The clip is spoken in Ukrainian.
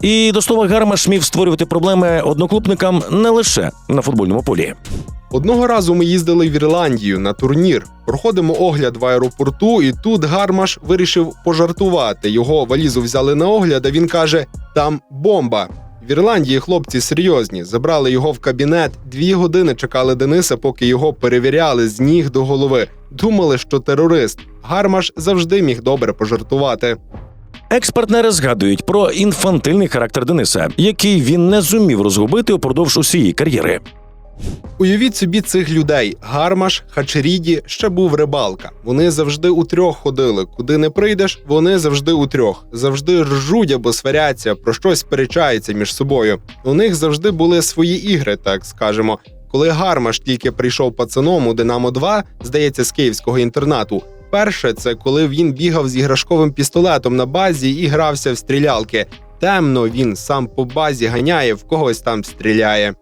І до слова, Гармаш міг створювати проблеми одноклубникам не лише на футбольному полі. Одного разу ми їздили в Ірландію на турнір. Проходимо огляд в аеропорту, і тут Гармаш вирішив пожартувати. Його валізу взяли на огляд, а він каже: там бомба. В Ірландії хлопці серйозні. Забрали його в кабінет. Дві години чекали Дениса, поки його перевіряли з ніг до голови. Думали, що терорист. Гармаш завжди міг добре пожартувати. Екс-партнери згадують про інфантильний характер Дениса, який він не зумів розгубити упродовж усієї кар'єри. Уявіть собі цих людей: Гармаш, Хачеріді, ще був рибалка. Вони завжди у трьох ходили. Куди не прийдеш, вони завжди у трьох. Завжди ржуть або сваряться, про щось сперечаються між собою. У них завжди були свої ігри, так скажемо. Коли Гармаш тільки прийшов пацаном у Динамо 2, здається, з київського інтернату. Перше, це коли він бігав з іграшковим пістолетом на базі і грався в стрілялки. Темно він сам по базі ганяє, в когось там стріляє.